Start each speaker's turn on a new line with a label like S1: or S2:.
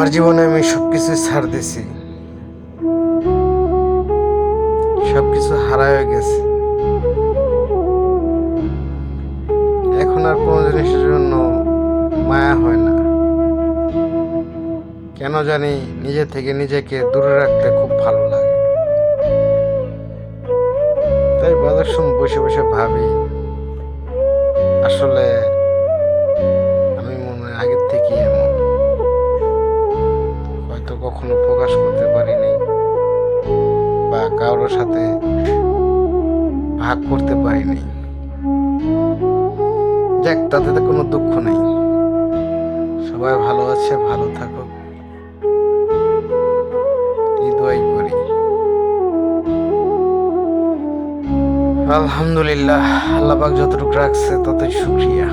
S1: আমার জীবনে আমি সবকিছু ছাড় দিছি। সবকিছু হারায় গেছে। এখন আর কোনো জিনিসের জন্য মায়া হয় না। কেন জানি নিজে থেকে নিজেকে দূরে রাখতে খুব ভালো লাগে। তাই বাজার সময় বসে বসে ভাবি, আসলে কখনো প্রকাশ করতে পারিনি বা কারোর সাথে ভাগ করতে পারিনি। যাক, তাতে তো কোনো দুঃখ নেই। সবাই ভালো আছে, ভালো থাকুক। দোয়াই করি? আলহামদুলিল্লাহ, আল্লাহ যতটুকু রাখছে ততই শুক্রিয়া।